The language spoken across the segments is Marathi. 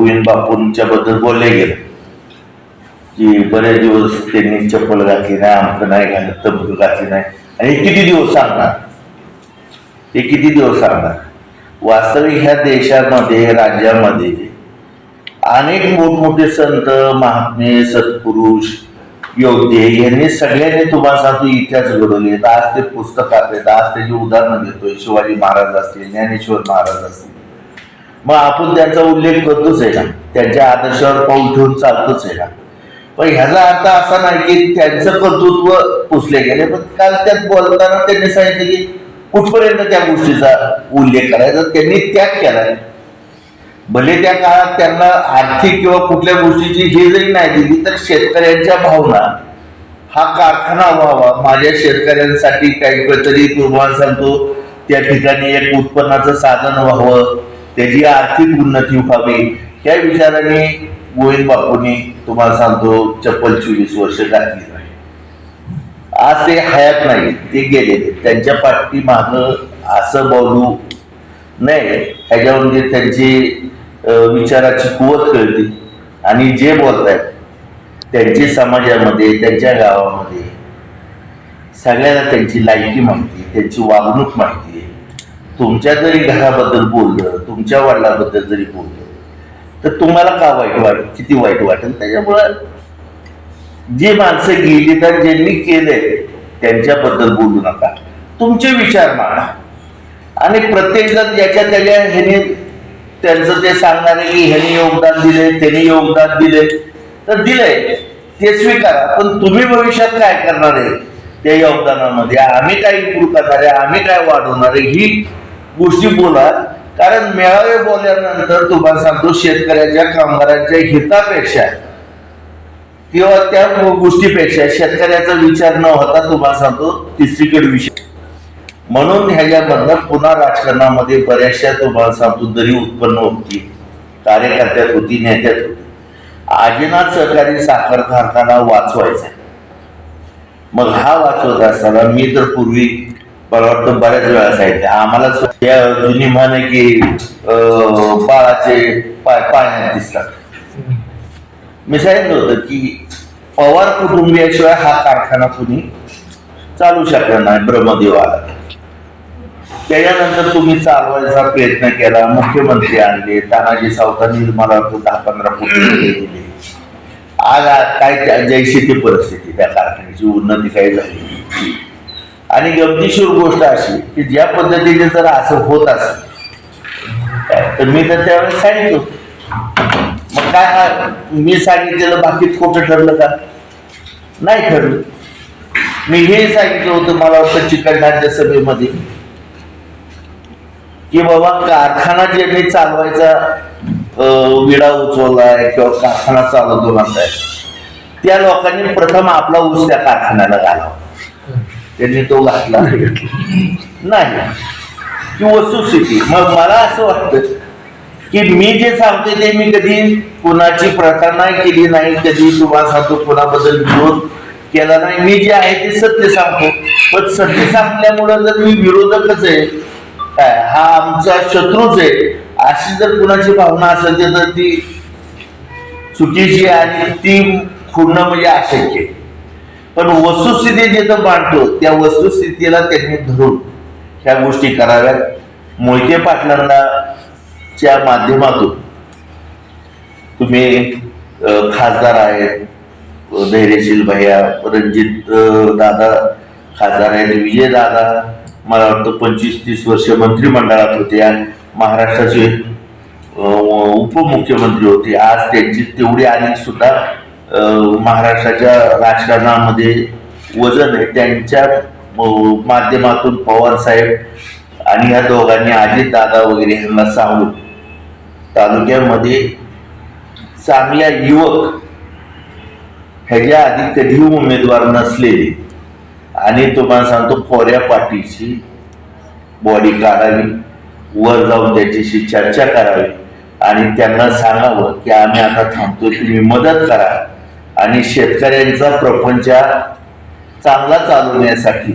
गोविंद बापूंच्या बद्दल बोलले गेलं. की बरेच दिवस त्यांनी चप्पल घातली नाही आमक नाही घालत तंबू घातली नाही. आणि हे किती दिवस सांगणार? हे किती दिवस सांगणार? वास्तविक ह्या देशामध्ये राज्यामध्ये अनेक मोठमोठे संत महात्मे सत्पुरुष योद्धे यांनी सगळ्यांनी तुम्हाला सांगतो इतिहास घडवले आज ते पुस्तक आहेत आज त्याची उदाहरणं देतोय शिवाजी महाराज असतील ज्ञानेश्वर महाराज असतील. मग आपण त्यांचा उल्लेख करतोच आहे ना त्यांच्या आदर्शावर पाऊल ठेवून चालतोच आहे ना पण ह्याचा अर्थ असा नाही की त्यांचं कर्तृत्व पुसले गेले पण काल त्यात बोलताना त्यांनी सांगितलं की कुठपर्यंत त्या गोष्टीचा उल्लेख करायचा? त्यांनी त्याग केला. भले त्या काळात त्यांना आर्थिक किंवा कुठल्या गोष्टीची हे जरी नाही दिली तर शेतकऱ्यांच्या भावना हा कारखाना व्हावा माझ्या शेतकऱ्यांसाठी काहीतरी पूर्वान सांगतो त्या ठिकाणी एक उत्पन्नाचं साधन व्हावं त्याची आर्थिक उन्नती व्हावी. या विचाराने गोविंद बापूंनी तुम्हाला सांगतो चप्पल चोवीस वर्ष घातली नाही. आज ते हयात नाही ते गेले. त्यांच्या पाठी माग असं बोलू नाही ह्याच्यामध्ये त्यांची विचाराची कुवत कळते. आणि जे बोलतायत त्यांची समाजामध्ये त्यांच्या गावामध्ये सगळ्याला त्यांची लायकी माहिती त्यांची वागणूक माहिती. तुमच्या जरी घराबद्दल बोललं तुमच्या वडिलाबद्दल जरी बोललं तर तुम्हाला का वाईट वाट किती वाईट वाटेल? त्याच्यामुळं जी माणसं गेली तर ज्यांनी केलंय त्यांच्याबद्दल बोलू नका. तुमचे विचार मांडा. आणि प्रत्येक जण ज्याच्या त्याच्या ह्याने त्यांचं ते सांगणार आहे की ह्याने योगदान दिले त्यांनी योगदान दिले तर दिले ते स्वीकारा. पण तुम्ही भविष्यात काय करणार आहे? त्या योगदानामध्ये. आम्ही काय इम्प्रूव्ह करणार आहे? आम्ही काय वाढवणार आहे? ही गोष्टी बोला कारण मेळावे बोलल्यानंतर तुम्हाला सांगतो शेतकऱ्याच्या कामगारांच्या हितापेक्षा किंवा त्या गोष्टीपेक्षा शेतकऱ्याचा विचार न होता तुम्हाला सांगतो तिसरीकडे विषय. म्हणून ह्याच्यामधनं पुन्हा राजकारणामध्ये बऱ्याचशा तुम्हाला सांगतो दरी उत्पन्न होती कार्यकर्त्यात होती नेत्यात होती. आजीनाथ सहकारी साखर कारखाना वाचवायचा मग हा वाचवत असताना मी तर पूर्वी मला बऱ्याच वेळा असायचे आम्हाला या जुनी म्हण आहे की बाळाचे पाय पाण्यात दिसतात. मी सांगितलं होतं की पवार कुटुंबियाशिवाय हा कारखाना कुणी चालू शकला नाही ब्रह्मदेव आला त्याच्यानंतर तुम्ही चालवायचा प्रयत्न केला मुख्यमंत्री आणले तानाजी सावकांनी मला दहा पंधरा कोटी दिले. आज काय त्या- जैशी ती परिस्थिती त्या कारखान्याची उन्नती काही झाली आणि गमतीशीर गोष्ट अशी की ज्या पद्धतीने जर असं होत असेल तर मी तर त्यावेळेस सांगितलं मग काय हा मी सांगितलेलं बाकीत खोटं ठरलं का? नाही ठरलं. मी हे सांगितलं होतं मला वाटतं चिकलठाणच्या सभेमध्ये की बाबा कारखाना ज्यांनी चालवायचा विडा उचवलाय किंवा कारखाना चालवतो म्हणताय त्या लोकांनी प्रथम आपला ऊस त्या कारखान्याला घालावा. त्यांनी तो घातला. नाही. की वस्तुस्थिती मग मला असं वाटतं की मी जे सांगते ते मी कधी कुणाची नाही केली नाही कधी तुम्हाला सांगतो कुणाबद्दल विरोध केला नाही. मी जे आहे ते सत्य सांगतो. पण सत्य सांगल्यामुळं जर मी विरोधकच आहे काय, हा आमचा शत्रूच आहे अशी जर कुणाची भावना असेल तर ती चुकीची आहे आणि ती खुणणं म्हणजे अशक्य आहे. पण वस्तुस्थिती जिथं मांडतो त्या वस्तुस्थितीला त्यांनी धरून ह्या गोष्टी कराव्यात. मोहिते पाटलांना च्या माध्यमातून तुम्ही खासदार आहेत धैर्यशील भैया रणजित दादा खासदार आहेत विजय दादा मला वाटतं पंचवीस तीस वर्ष मंत्रिमंडळात होते आणि महाराष्ट्राचे उपमुख्यमंत्री होते. आज त्यांची तेवढी आणि सुद्धा महाराष्ट्राच्या राजकारणामध्ये वजन आहे त्यांच्या माध्यमातून पवार साहेब आणि या दोघांनी अजित दादा वगैरे यांना सांगून तालुक्यामध्ये चांगल्या युवक ह्याच्या आधी कधीही उमेदवार नसलेले. आणि तुम्हाला सांगतो फोऱ्या पाटीची बॉडी काढावी वर जाऊन त्याच्याशी चर्चा करावी आणि त्यांना सांगावं की आम्ही आता थांबतो तुम्ही मदत करा. आणि शेतकऱ्यांचा प्रपंच चांगला चालवण्यासाठी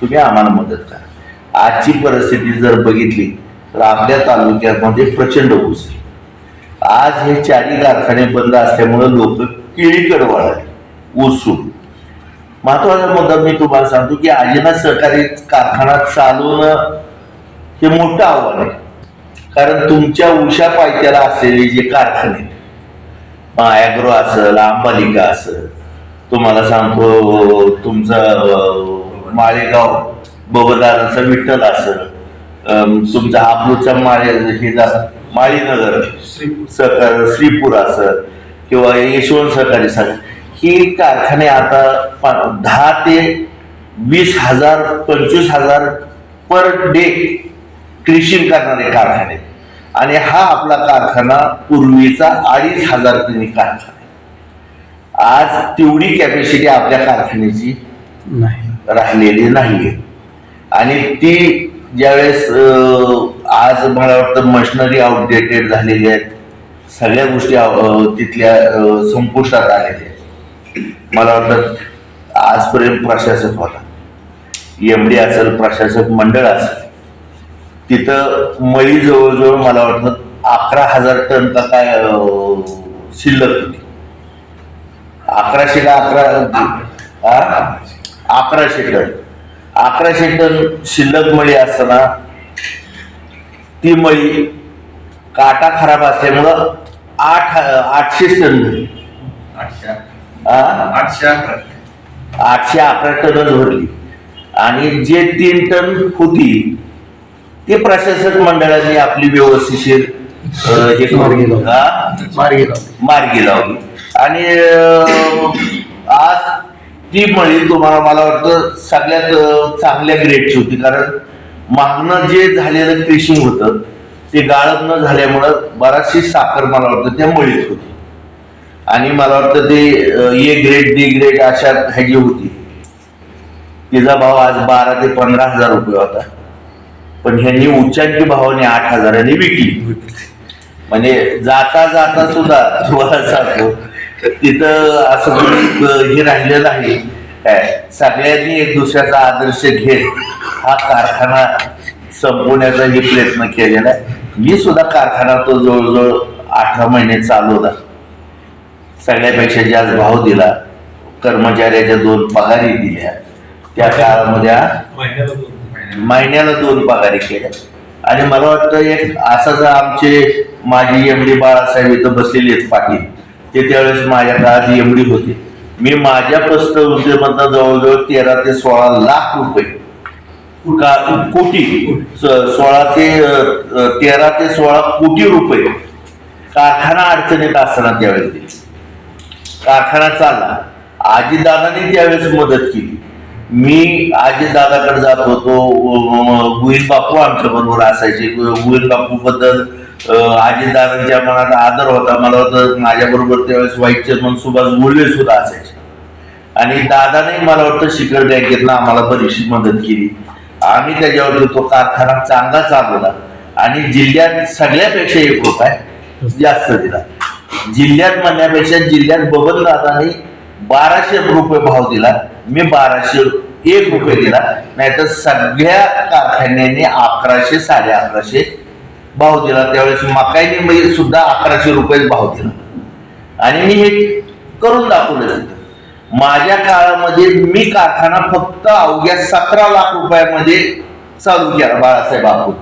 तुम्ही आम्हाला मदत करा. आजची परिस्थिती जर बघितली तर आपल्या तालुक्यामध्ये प्रचंड ऊस आज हे चारी कारखाने बंद असल्यामुळं लोक केळीकडे वळाले ऊसून महत्त्वाचा मुद्दा मी तुम्हाला सांगतो की आजीना सहकारी कारखाना चालवणं हे मोठं आव्हान आहे. कारण तुमच्या उषा पायथ्याला असलेले जे कारखाने ॲग्रो असेल आंबालिका असेल तुम्हाला सांगतो तुमचं माळेगाव बबदाराचा विठ्ठल असेल तुमचा हापूरचा माळे हे जा- माळीनगर सहकार श्रीपूर असेल किंवा यशवंत सहकारी साखर ही कारखाने आता दहा ते वीस हजार पंचवीस हजार पर डे क्रिशिंग करणारे कारखाने. आणि हा आपला कारखाना पूर्वीचा अडीच हजार टनी कारखाना. आज तेवढी कॅपॅसिटी आपल्या कारखान्याची नाही. राहिलेली नाहीये. आणि ती ज्यावेळेस आज मला वाटतं मशिनरी आउटडेटेड झालेली आहेत. सगळ्या गोष्टी तिथल्या संपुष्टात आलेल्या आहेत. मला वाटतं आजपर्यंत प्रशासक होता. एम डी असेल प्रशासक मंडळ असेल तिथं मळी जवळजवळ मला वाटतं अकरा हजार टन का काय शिल्लक होती. अकराशे का अकरा हा? अकराशे टन. अकराशे टन शिल्लक मळी असताना ती मळी काटा खराब असल्यामुळं आठ आठशे टन भरली? आठशे अकरा. आठशे अकरा टनच भरली. आणि जे तीन टन होती ते प्रशासक मंडळाने आपली व्यवस्थिशीर अं, हे मार्गी करून लावली. हा? मार्गी लावली. मार्गी लावली. आणि अं, आज ती मळी तुम्हाला मला वाटतं सगळ्यात अं, चांगल्या ग्रेडची होती. कारण मागणं जे झालेलं क्रिशिंग होतं ते गाळप न झाल्यामुळं बराचशी साखर मला वाटतं त्या मळीत होती. आणि मला वाटतं ते अं, ए ग्रेड डी ग्रेड अशा ह्याची होती. तिचा भाव आज बारा ते पंधरा हजार रुपये होता. पण ह्यांनी उच्चांकी भावाने आठ हजारांनी विकली. म्हणजे जाता जाता सुद्धा तुम्हाला सांगतो तिथं असं म्हणजे हे राहिलेलं आहे. काय? सगळ्यांनी एक दुसऱ्याचा आदर्श घेत हा कारखाना संपवण्याचा हे प्रयत्न केलेला आहे. मी सुद्धा कारखाना तो जवळजवळ अठरा महिने चालवला सगळ्यापेक्षा जास्त भाव दिला. कर्मचाऱ्याच्या दोन पगारी दिल्या. त्या काळामध्ये महिन्याला दोन पगारी केल्या आणि मला वाटतं एक असंच आमचे माझी एम डी बाळासाहेब इथं बसलेले आहेत पाटील. ते त्यावेळेस माझ्या काळात एम डी होते. मी माझ्या पस्तमधनं जवळजवळ तेरा ते सोळा लाख रुपये का कोटी सोळा ते तेरा ते सोळा कोटी रुपये कारखाना अडचणीत असताना त्यावेळेस दिली. कारखाना चालला. आजीदादाने त्यावेळेस मदत केली. मी आजीदादाकडे जात होतो गुईल बापू आमच्या बरोबर असायचे. गुईल बापू बद्दल आजीदादांच्या मनात आदर होता. मला वाटतं माझ्या बरोबर त्यावेळेस व्हाईस चेअरमन सुभाष गुळवे सुद्धा असायचे. आणि दादाने मला वाटतं शिखर बँकेतनं आम्हाला बरीचशी मदत केली. आम्ही त्याच्यावरती तो कारखाना चांगला चालवला. आणि जिल्ह्यात सगळ्यापेक्षा एक रुपये जास्त दिला. जिल्ह्यात म्हणण्यापेक्षा जिल्ह्यात बबन दादाने बाराशे रुपये भाव दिला. मी बाराशे एक रुपये दिला. नाहीतर सगळ्या कारखान्यांनी अकराशे साडे अकराशे भाव दिला. त्यावेळेस मकाईने म्हणजे सुद्धा अकराशे रुपये भाव दिला. आणि मी हे करून दाखवलं तिथं. माझ्या काळामध्ये मी कारखाना फक्त अवघ्या सतरा लाख रुपयामध्ये चालू केला बाळासाहेब आपण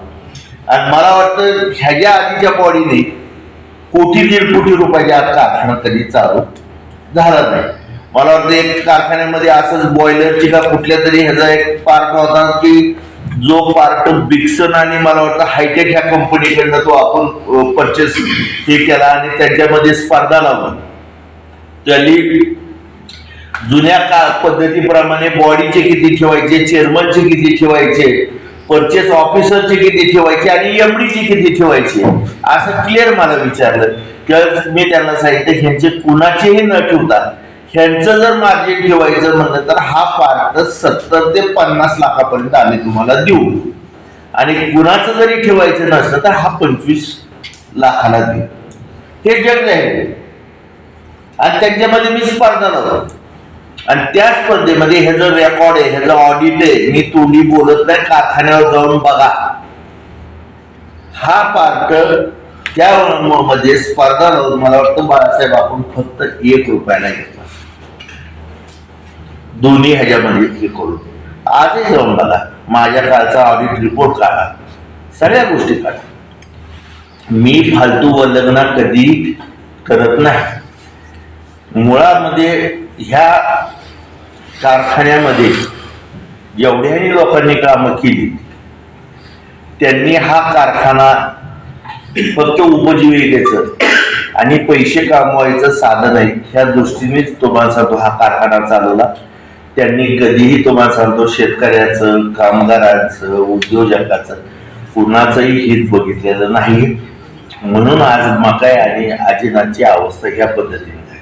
आणि मला वाटतं ह्याच्या आधीच्या बॉडीने कोटी दीड कोटी रुपयाच्या आत कारखाना कधी चालू झाला नाही. मला वाटतं एक कारखान्यामध्ये असंच बॉयलरची का कुठल्या तरी ह्याचा एक पार्ट होता की जो पार्ट बिक्सन आणि मला वाटतं हायटेक ह्या कंपनीकडनं तो आपण परचेस हे केला आणि त्यांच्यामध्ये स्पर्धा लावली. त्याली जुन्या का पद्धतीप्रमाणे बॉडीचे किती ठेवायचे चेअरमनचे किती ठेवायचे परचेस ऑफिसरचे किती ठेवायचे आणि एमडीचे किती ठेवायचे असं क्लिअर मला विचारलं. की मी त्यांना सांगितलं ह्यांचे कुणाचेही न ठेवता ह्यांचं जर मार्जिन ठेवायचं म्हणलं तर हा पार्ट सत्तर ते पन्नास लाखापर्यंत आम्ही तुम्हाला देऊ. आणि कुणाचं जरी ठेवायचं नसलं तर हा पंचवीस लाखाला देऊ. हे जग आहे. आणि त्यांच्यामध्ये मी स्पर्धा लावतो. आणि त्या स्पर्धेमध्ये ह्याचं रेकॉर्ड आहे ह्याचं ऑडिट आहे मी तोंडी बोलत नाही कारखान्यावर जाऊन बघा. हा पार्ट त्या मध्ये स्पर्धा लावून मला वाटतं बाळासाहेब आपण फक्त एक रुपयाला घेतला दोन्ही ह्याच्यामध्ये हे करू आजही जाऊन बघा. माझ्या काळचा ऑडिट रिपोर्ट काढा सगळ्या गोष्टी काढा. मी फालतू वल्लग्ना कधी करत नाही. मुळामध्ये ह्या कारखान्यामध्ये जेवढ्याही लोकांनी कामं केली. त्यांनी हा कारखाना फक्त उपजीविकेचं आणि पैसे कमवायचं साधन आहे. ह्या दृष्टीनेच तो माणसा तो हा कारखाना चालवला. त्यांनी कधीही तुम्हाला सांगतो शेतकऱ्याचं कामगारांचं उद्योजकाचं कुणाचंही हित बघितलेलं नाही म्हणून आज मकाई आणि आजीनाची अवस्था ह्या पद्धतीने आहे.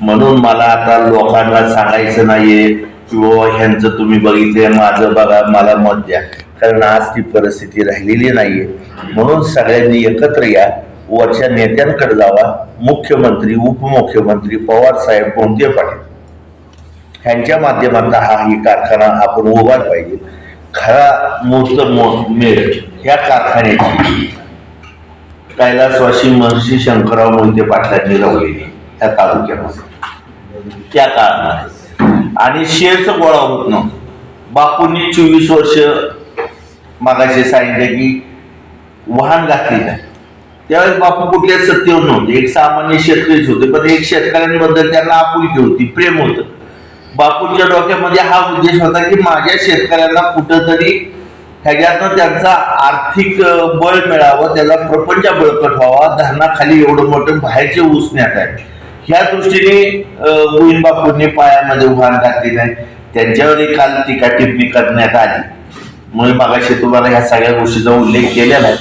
म्हणून मला आता लोकांना सांगायचं नाहीये की बाबा ह्यांचं तुम्ही बघितले माझं बघा मला मत द्या. कारण आज ती परिस्थिती राहिलेली नाहीये. म्हणून सगळ्यांनी एकत्र या वरच्या नेत्यांकडे जावा. मुख्यमंत्री उपमुख्यमंत्री पवार साहेब कोणते पाटील? ह्यांच्या माध्यमातून हा ही कारखाना आपण उभार पाहिजे. खरा मूर्त मो- मेळ ह्या कारखान्याची. कैलासवासी महर्षी शंकरराव मोहिते पाटलांनी लावलेली त्या तालुक्यामध्ये. त्या काळामध्ये आणि शेरचं गोळा होत नव्हतं. बापूंनी चोवीस वर्ष मागाशी सांगितलं की वाहन घातली नाही. त्यावेळेस बापू कुठल्या सत्तेवर नव्हते. एक सामान्य शेतकरीच होते पण एक शेतकऱ्यांबद्दल त्यांना आपुलकी होती प्रेम होतं. बापूंच्या डोक्यामध्ये हा उद्देश होता की माझ्या शेतकऱ्यांना कुठंतरी ह्याच्यातनं त्यांचा आर्थिक बळ मिळावं त्याचा प्रपंच बळकट व्हावा धरणाखाली एवढं मोठं बाहेरचे उसण्यात आहे ह्या दृष्टीने गोविंद बापूंनी पायामध्ये उभाण घातली नाही त्यांच्यावरही काल टीका टिप्पणी करण्यात आली. म्हणून मागाशी तुम्हाला ह्या सगळ्या गोष्टीचा उल्लेख केलेला आहे.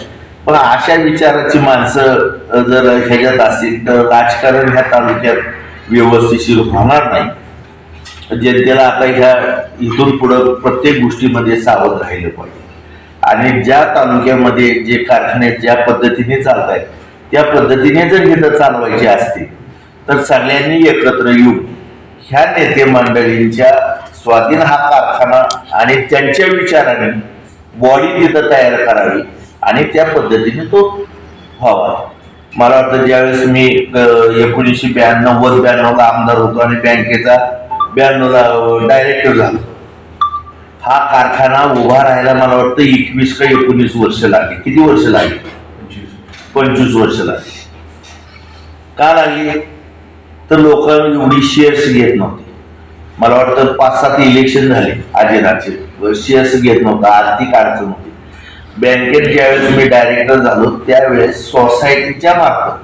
पण अशा विचाराची माणसं जर ह्याच्यात असतील तर राजकारण ह्या तालुक्यात व्यवस्थिशीर होणार नाही. म्हणजे जनतेला आता ह्या इथून पुढं प्रत्येक गोष्टीमध्ये सावध राहिलं पाहिजे. आणि ज्या तालुक्यामध्ये जे कारखाने ज्या पद्धतीने चालत आहेत त्या पद्धतीने जर इथं चालवायचे असतील तर सगळ्यांनी एकत्र येऊन ह्या नेते मंडळींच्या स्वाधीन हा कारखाना आणि त्यांच्या विचाराने बॉडी तिथं तयार करावी आणि त्या पद्धतीने तो व्हावा. मला वाटतं ज्यावेळेस मी एकोणीसशे ब्याण्णव नव्वद ब्याण्णवला आमदार होतो आणि बँकेचा ब्याण्णवला डायरेक्टर झालो. हा कारखाना उभा राहायला मला वाटतं एकवीस का एकोणीस वर्ष लागली. किती वर्ष लागली? पंचवीस वर्ष लागली. का लागली? तर लोक एवढी शेअर्स घेत नव्हते. मला वाटतं पाच सात इलेक्शन झाले आजीनाचे शेअर्स घेत नव्हता आर्थिक अडचण होती. बँकेत ज्यावेळेस मी डायरेक्टर झालो त्यावेळेस सोसायटीच्या मार्फत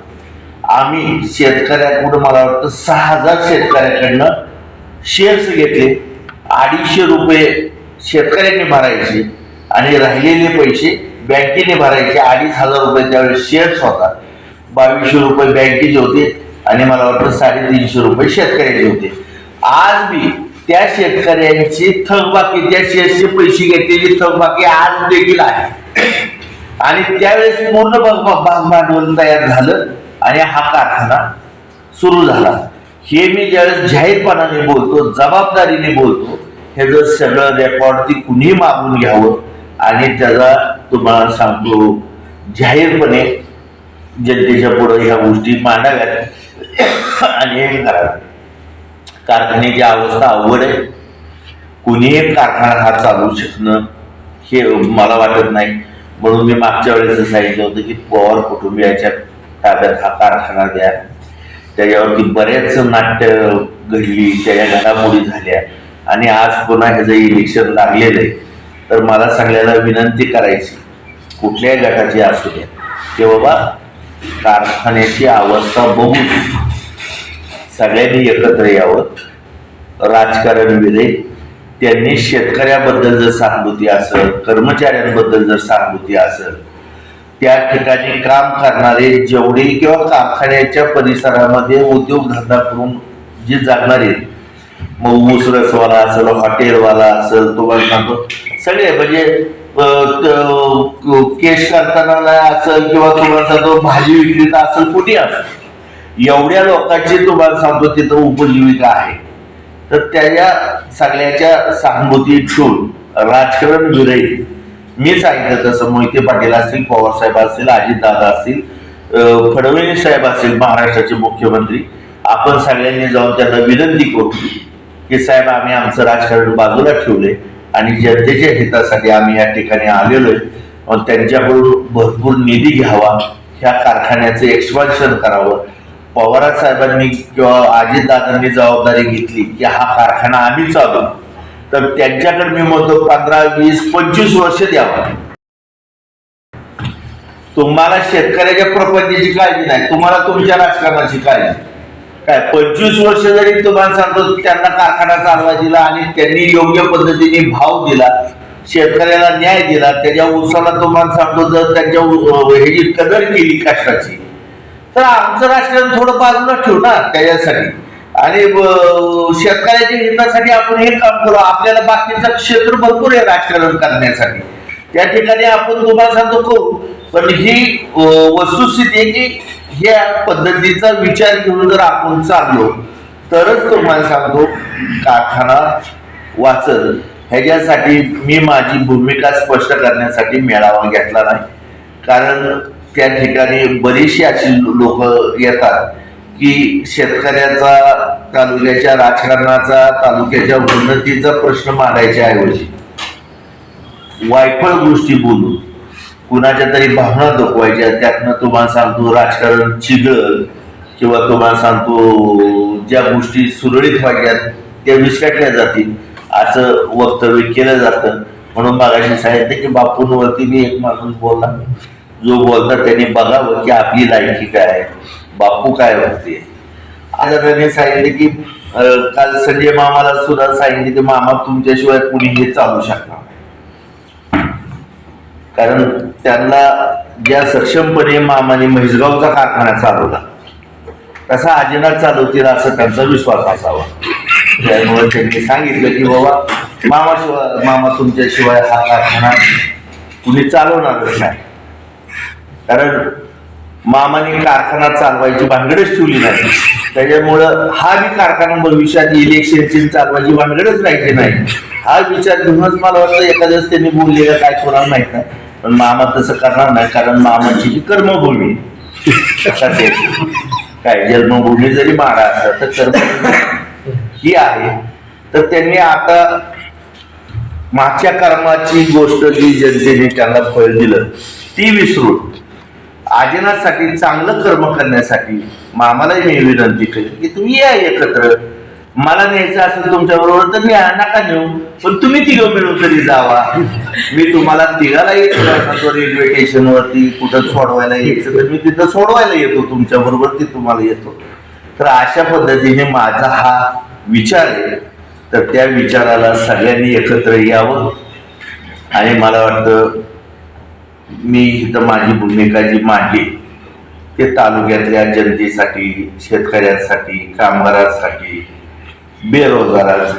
आम्ही शेतकऱ्याकडून मला वाटतं सहा हजार शेतकऱ्याकडनं शेअर्स घेतले अडीचशे रुपये शेतकऱ्यांनी भरायचे आणि राहिलेले पैसे बँकेने भरायचे. अडीच हजार रुपये त्यावेळेस शेअर्स होता. बावीसशे रुपये बँकेचे होते आणि मला वाटतं साडेतीनशे रुपये शेतकऱ्याचे होते. आज मी त्या शेतकऱ्यांची थकबाकी त्या शेअर्सचे पैसे घेतलेली थकबाकी आज देखील आहे. आणि त्यावेळेस पूर्ण भाग भाग भांडवल तयार झालं आणि हा कारखाना सुरू झाला. हे मी ज्यावेळेस जाहीरपणाने बोलतो जबाबदारीने बोलतो हे जर सगळं रेकॉर्ड ती कुणी मागून घ्यावं आणि त्याचा तुम्हाला सांगतो जाहीरपणे जनतेच्या पुढे ह्या गोष्टी मांडाव्यात आणि हे कराव्यात. कारखान्याची अवस्था अवघड आहे कुणीही कारखाना हा चालू शकणं हे मला वाटत नाही. म्हणून मी मागच्या वेळेस सांगितलं होतं की पवार कुटुंबियाच्या ताब्यात हा कारखाना द्या. त्याच्यावरती बरेच नाट्य घडली त्याच्या घडामोडी झाल्या. आणि आज पुन्हा ह्याचं इलेक्शन लागलेलं आहे. तर मला सगळ्याला विनंती करायची कुठल्याही गटाची असू द्या की बाबा कारखान्याची अवस्था बघून सगळ्यांनी एकत्र यावं. राजकारण विधे. त्यांनी शेतकऱ्याबद्दल जर सहानुभूती असेल कर्मचाऱ्यांबद्दल जर सहानुभूती असेल त्या ठिकाणी काम करणारे जेवढे किंवा कारखान्याच्या परिसरामध्ये उद्योगधंदा करून जे जगणारे मग मुसरसवाला असेल हॉटेलवाला असेल तुम्हाला सांगतो सगळे म्हणजे त- केश करताना असेल किंवा तुम्हाला सांगतो भाजी विक्रेता असेल कुठे असेल एवढ्या लोकांची तुम्हाला सांगतो तिथं उपजीविका आहे. तर त्याच्या सगळ्याच्या सहानुभूती ठेवून राजकारण विरहित मी सांगितलं तसं मोहिते पाटील असतील पवारसाहेब असतील अजितदादा असतील अं, फडणवीस साहेब असतील महाराष्ट्राचे मुख्यमंत्री. आपण सगळ्यांनी जाऊन त्यांना विनंती करू की साहेब आम्ही आमचं राजकारण बाजूला ठेवले आणि जनतेच्या हितासाठी आम्ही या ठिकाणी आलेलो आहे मग त्यांच्याकडून भरपूर निधी घ्यावा ह्या कारखान्याचं एक्सपान्शन करावं. पवार साहेबांनी किंवा अजितदादांनी जबाबदारी घेतली की हा कारखाना आम्ही चालू तर त्यांच्याकडे मी म्हणतो पंधरा वीस पंचवीस वर्ष द्यावा. तुम्हाला शेतकऱ्याच्या प्रपंचाची काळजी नाही तुम्हाला तुमच्या राजकारणाची काळजी काय पंचवीस वर्ष जरी तुम्हाला सांगतो त्यांना कारखाना चालवा दिला आणि त्यांनी योग्य पद्धतीने भाव दिला शेतकऱ्याला न्याय दिला त्याच्या उसाला तुम्हाला सांगतो जर त्यांच्या ह्याची कदर केली कष्टाची तर आमचं राजकारण थोडं बाजूला ठेवू ना त्याच्यासाठी. आणि शेतकऱ्याच्या हितासाठी आपण हे काम करू. आपल्याला बाकीचं क्षेत्र भरपूर आहे राजकारण करण्यासाठी. त्या ठिकाणी आपण तुम्हाला सांगतो करू पण ही वस्तुस्थिती आहे की ह्या पद्धतीचा विचार घेऊन जर आपण चाललो तरच तुम्हाला सांगतो कारखाना वाचल. ह्याच्यासाठी मी माझी भूमिका स्पष्ट करण्यासाठी मेळावा घेतला नाही. कारण त्या ठिकाणी बरीचशी अशी लोक येतात. की शेतकऱ्याचा तालुक्याच्या राजकारणाचा तालुक्याच्या उन्नतीचा प्रश्न मांडायच्या ऐवजी. वायफळ गोष्टी बोलून कुणाच्या तरी भावना दुखवायच्या त्यातनं तुम्हाला सांगतो राजकारण चिघळ किंवा तुम्हाला सांगतो ज्या गोष्टी सुरळीत व्हायच्या त्या विस्कटल्या जातील असं वक्तव्य केलं जातं. म्हणून मागाशी सांगितलं की बापूंवरती मी एक माणूस बोलला जो बोलता त्याने बघावं की आपली लायकी काय आहे. बापू काय होते आता त्यांनी सांगितले की काल संजय मामाला सुद्धा सांगितले की मामा तुमच्याशिवाय कुणी हे चालू शकणार कारण त्यांना ज्या सक्षमपणे मामाने म्हैसगावचा कारखाना चालवला. तसा आजीनाथ चालवतील असं त्यांचा विश्वास असावा. त्यामुळे त्यांनी सांगितलं की बाबा मामा शिवाय मामा तुमच्याशिवाय हा कारखाना कुणी चालवणारच नाही. कारण मामाने कारखाना चालवायची भानगडच ठेवली नाही. त्याच्यामुळं हा बी कारखाना भविष्यात इलेक्शनची चालवायची भानगडच राहिली नाही. हा विचार घेऊनच मला वाटतं एखाद्याच त्यांनी बोललेलं काय कोणाला माहीत नाही पण मामा तसं करणार नाही कारण मामाची ही कर्मभूमी काय जन्मभूमी जरी मारा असला तर कर्म ही आहे. तर त्यांनी आता मागच्या कर्माची गोष्ट जी जनतेने त्यांना फळ दिलं ती विसरून आजनासाठी चांगलं कर्म करण्यासाठी मामालाही मी विनंती केली की तुम्ही या एकत्र. मला न्यायचं असेल तुमच्या बरोबर तर न्या नका नेऊ. पण तुम्ही तिघं मिळून तरी जावा. मी तुम्हाला तिघाला येतो सांगतो रेल्वे स्टेशनवरती कुठं सोडवायला यायचं तर मी तिथं सोडवायला येतो तुमच्या बरोबर ती तुम्हाला येतो. तर अशा पद्धतीने माझा हा विचार आहे. तर त्या विचाराला सगळ्यांनी एकत्र यावं. आणि मला वाटतं मी इथं माझी भूमिका जी मांडली ते तालुक्यातल्या जनतेसाठी शेतकऱ्यांसाठी कामगारांसाठी बेरोजगारांसाठी